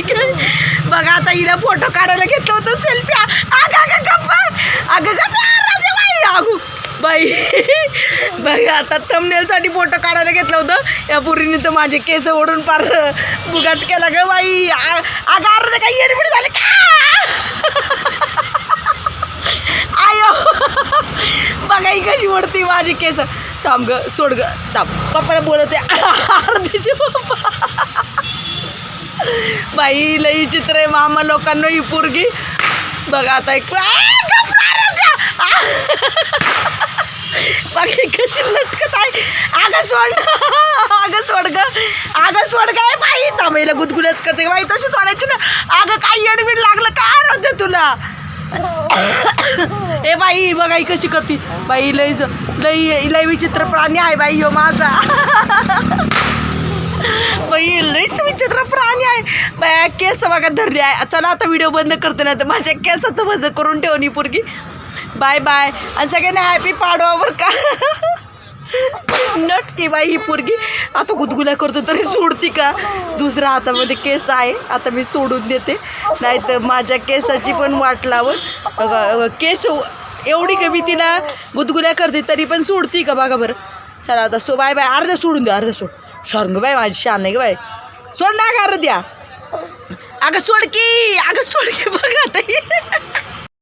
झाली काय बघा आता हिला फोटो काढायला घेतलं होतं सेल्फी अगं अगं गप्पा. अगं गप्पा. बाई. अगू बाई. बघा आता तमनेलसाठी फोटो काढायला घेतलं होतं. या पुरीने तर माझे केस ओढून पार बुगाच केला ग बाई. आ- अगं अर्ध काही येडबिड झाले का? आयो. बघा ही कशी ओढती माझी केस. थांब ग सोड ग. थांब. पप्पाला बोलवते. अर्धीचे पप्पा. बाई लई चित्र आहे मामा लोकांना ही पोरगी. बघा आता एक आ, कशी लटकत आहे. आगं सोड आगं सोड ग. आगं सोड काय बाई तांबईला गुदगुलच करते. बाई तशी सोडायची ना. अगं काय येडबीड लागलं काय राहते तुला. ए बाई बघा ही कशी करते. बाई लई ज- लई लई विचित्र प्राणी आहे बाई हो माझा. बाई लईच विचित्र बाया केस बघा धरले आहे. चला आता व्हिडिओ बंद करते ना तर माझ्या केसाचं वजन करून ठेवणी पोरगी. Bye bye. आणि सगळ्यांना हॅपी पाडवावर का? नटकी बाई ही पोरगी. आता गुदगुल्या करतो तरी सोडती का? दुसऱ्या हातामध्ये केस आहे. आता मी सोडून देते. नाही तर माझ्या केसाची पण वाट लावून. केस एवढी कमी तिला गुदगुल्या करते तरी पण सोडती का? बघा बरं. चला आता सो बाय बाय. अर्धा सोडून द्या अर्धा सोड. शॉर्ग बाय माझी शान आहे ग बाय सोड ना का अर्ध्या. अगं सोडकी अगं सोडकी बघा ताई